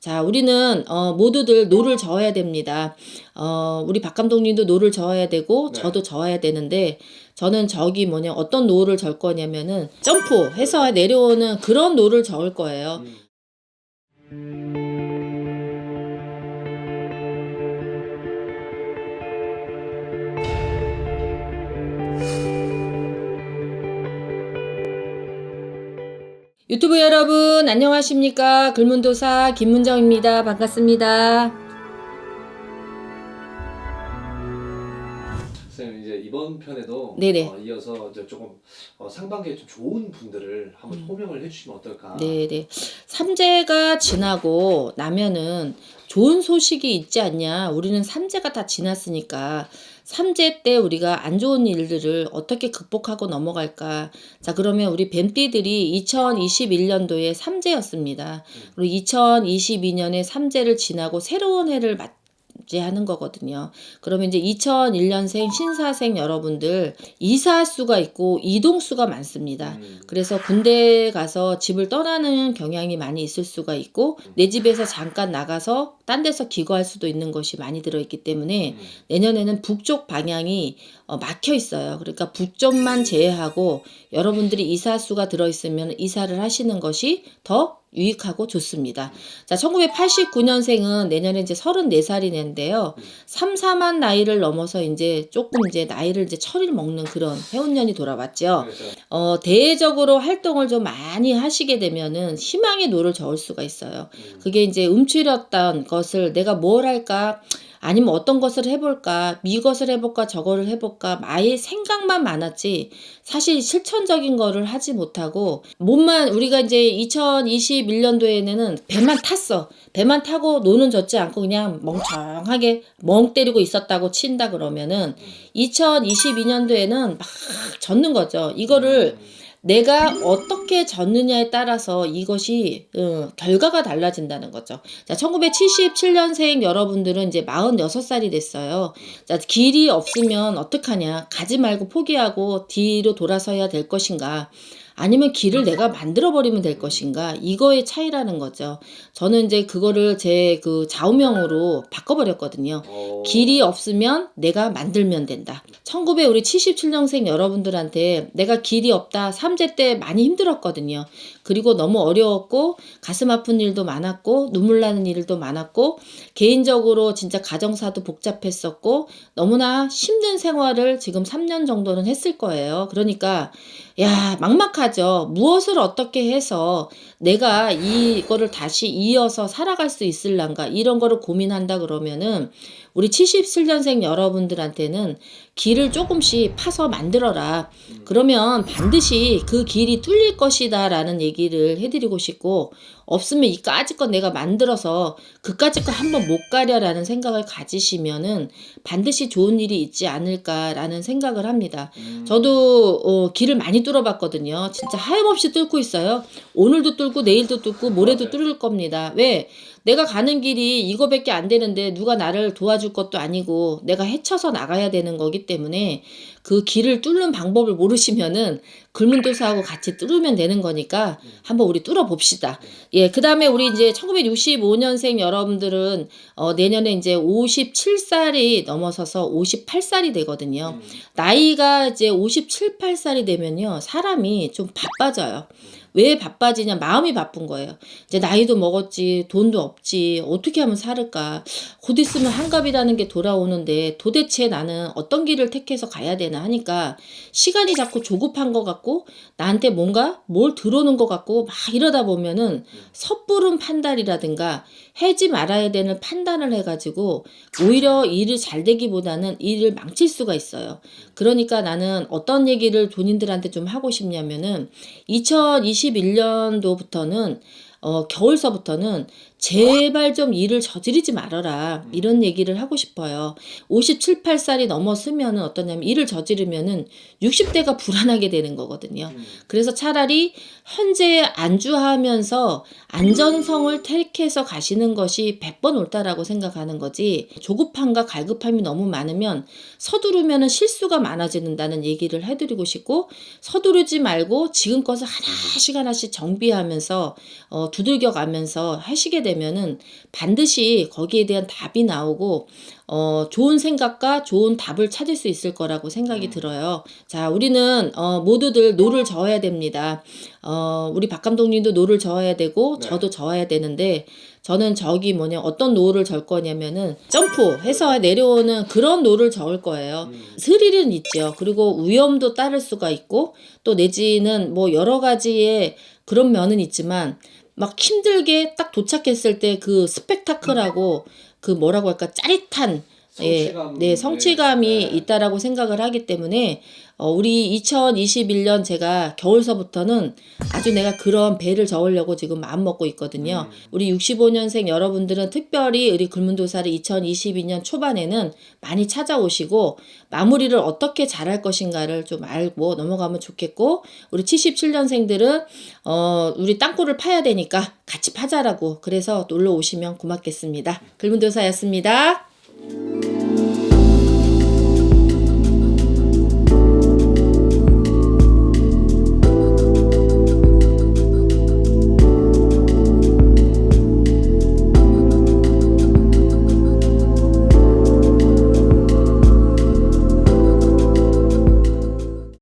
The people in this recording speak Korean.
자, 우리는 어, 모두들 노를 저어야 됩니다. 어, 우리 박 감독님도 노를 저어야 되고 네. 저도 저어야 되는데 저는 저기 뭐냐 어떤 노를 절 거냐면은 점프해서 내려오는 그런 노를 저을 거예요. 음. 유튜브 여러분 안녕하십니까? 글문도사 김문정입니다. 반갑습니다 선생님 이제 이번 편에도 네네. 어, 이어서 이제 조금 어, 상반기에 좀 좋은 분들을 한번 음. 호명을 해주시면 어떨까? 네네 삼재가 지나고 나면은 좋은 소식이 있지 않냐 우리는 삼재가 다 지났으니까 삼재 때 우리가 안 좋은 일들을 어떻게 극복하고 넘어갈까 자 그러면 우리 뱀띠들이 2021년도에 삼재였습니다 그리고 2022년에 삼재를 지나고 새로운 해를 맞 이하는 거거든요 그러면 이제 2001년생 신사생 여러분들 이사 수가 있고 이동 수가 많습니다 음. 그래서 군대 가서 집을 떠나는 경향이 많이 있을 수가 있고 내 집에서 잠깐 나가서 딴 데서 기거할 수도 있는 것이 많이 들어 있기 때문에 음. 내년에는 북쪽 방향이 어, 막혀 있어요. 그러니까 북쪽만 제외하고 여러분들이 이사수가 들어있으면 이사를 하시는 것이 더 유익하고 좋습니다. 자, 1989년생은 내년에 이제 34살이 된데요. 음. 3, 4만 나이를 넘어서 이제 조금 이제 나이를 이제 철을 먹는 그런 해운년이 돌아왔죠. 그래서 어, 대외적으로 활동을 좀 많이 하시게 되면은 희망의 노를 저을 수가 있어요. 음. 그게 이제 움츠렸던 것을 내가 뭘 할까? 아니면 어떤 것을 해볼까? 이것을 해볼까? 저거를 해볼까? 아예 생각만 많았지. 사실 실천적인 거를 하지 못하고, 몸만, 우리가 이제 2021년도에는 배만 탔어. 배만 타고 노는 젖지 않고 그냥 멍청하게 멍 때리고 있었다고 친다 그러면은 2022년도에는 막 젖는 거죠. 이거를 음. 내가 어떻게 졌느냐에 따라서 이것이 어, 결과가 달라진다는 거죠. 자, 1977년생 여러분들은 이제 46살이 됐어요. 자, 길이 없으면 어떡하냐? 가지 말고 포기하고 뒤로 돌아서야 될 것인가? 아니면 길을 내가 만들어 버리면 될 것인가? 이거의 차이라는 거죠. 저는 이제 그거를 제 그 좌우명으로 바꿔 버렸거든요. 어. 길이 없으면 내가 만들면 된다. 1900 우리 77년생 여러분들한테 내가 길이 없다. 삼재 때 많이 힘들었거든요. 그리고 너무 어려웠고 가슴 아픈 일도 많았고 눈물 나는 일도 많았고 개인적으로 진짜 가정사도 복잡했었고 너무나 힘든 생활을 지금 3년 정도는 했을 거예요. 그러니까 야, 막막하죠. 무엇을 어떻게 해서 내가 이거를 다시 이어서 살아갈 수 있을란가 이런 거를 고민한다 그러면은 우리 77년생 여러분들한테는 길을 조금씩 파서 만들어라. 그러면 반드시 그 길이 뚫릴 것이다라는 얘기를 해드리고 싶고 없으면 이 까짓 거 내가 만들어서 그 까짓 거 한번 못 가려라는 생각을 가지시면은 반드시 좋은 일이 있지 않을까라는 생각을 합니다. 음. 저도 어, 길을 많이 뚫어봤거든요. 진짜 하염없이 뚫고 있어요. 오늘도 뚫고 내일도 뚫고 모레도. 뚫을 겁니다. 왜? 내가 가는 길이 이거밖에 안 되는데 누가 나를 도와줄 것도 아니고 내가 헤쳐서 나가야 되는 거기 때문에 그 길을 뚫는 방법을 모르시면은 글문도사하고 같이 뚫으면 되는 거니까 한번 우리 뚫어 봅시다. 예, 그 다음에 우리 이제 1965년생 여러분들은 어, 내년에 이제 57살이 넘어서서 58살이 되거든요. 음. 나이가 이제 57, 8살이 되면요. 사람이 좀 바빠져요. 왜 바빠지냐? 마음이 바쁜 거예요. 이제 나이도 먹었지, 돈도 없지, 어떻게 하면 살을까? 곧 있으면 한갑이라는 게 돌아오는데 도대체 나는 어떤 길을 택해서 가야 되나 하니까 시간이 자꾸 조급한 것 같고 나한테 뭔가 뭘 들어오는 것 같고 막 이러다 보면은 섣부른 판단이라든가 해지 말아야 되는 판단을 해가지고 오히려 일을 잘 되기보다는 일을 망칠 수가 있어요. 그러니까 나는 어떤 얘기를 본인들한테 좀 하고 싶냐면은 2021년도부터는 어, 겨울서부터는 제발 좀 일을 저지르지 말아라. 이런 얘기를 하고 싶어요. 57, 8살이 넘었으면은 어떠냐면 일을 저지르면은 60대가 불안하게 되는 거거든요. 음. 그래서 차라리 현재에 안주하면서 안전성을 택해서 가시는 것이 100번 옳다라고 생각하는 거지 조급함과 갈급함이 너무 많으면 서두르면 실수가 많아지는다는 얘기를 해드리고 싶고 서두르지 말고 지금 것을 하나씩 하나씩 정비하면서 어, 두들겨 가면서 하시게 되 면은 반드시 거기에 대한 답이 나오고 어, 좋은 생각과 좋은 답을 찾을 수 있을 거라고 생각이 음. 들어요. 자, 우리는 어, 모두들 노를 저어야 됩니다. 어, 우리 박 감독님도 노를 저어야 되고 네. 저도 저어야 되는데 저는 저기 뭐냐 어떤 노를 절 거냐면은 점프해서 내려오는 그런 노를 저을 거예요. 음. 스릴은 있죠. 그리고 위험도 따를 수가 있고 또 내지는 뭐 여러 가지의 그런 면은 있지만 막 힘들게 딱 도착했을 때 그 스펙타클하고 그 뭐라고 할까? 짜릿한 예, 성취감, 네, 성취감이 네. 있다라고 생각을 하기 때문에 어, 우리 2021년 제가 겨울서부터는 아주 내가 그런 배를 저으려고 지금 마음 먹고 있거든요. 음. 우리 65년생 여러분들은 특별히 우리 글문도사를 2022년 초반에는 많이 찾아오시고 마무리를 어떻게 잘할 것인가를 좀 알고 넘어가면 좋겠고 우리 77년생들은 어, 우리 땅굴을 파야 되니까 같이 파자라고 그래서 놀러 오시면 고맙겠습니다. 글문도사였습니다.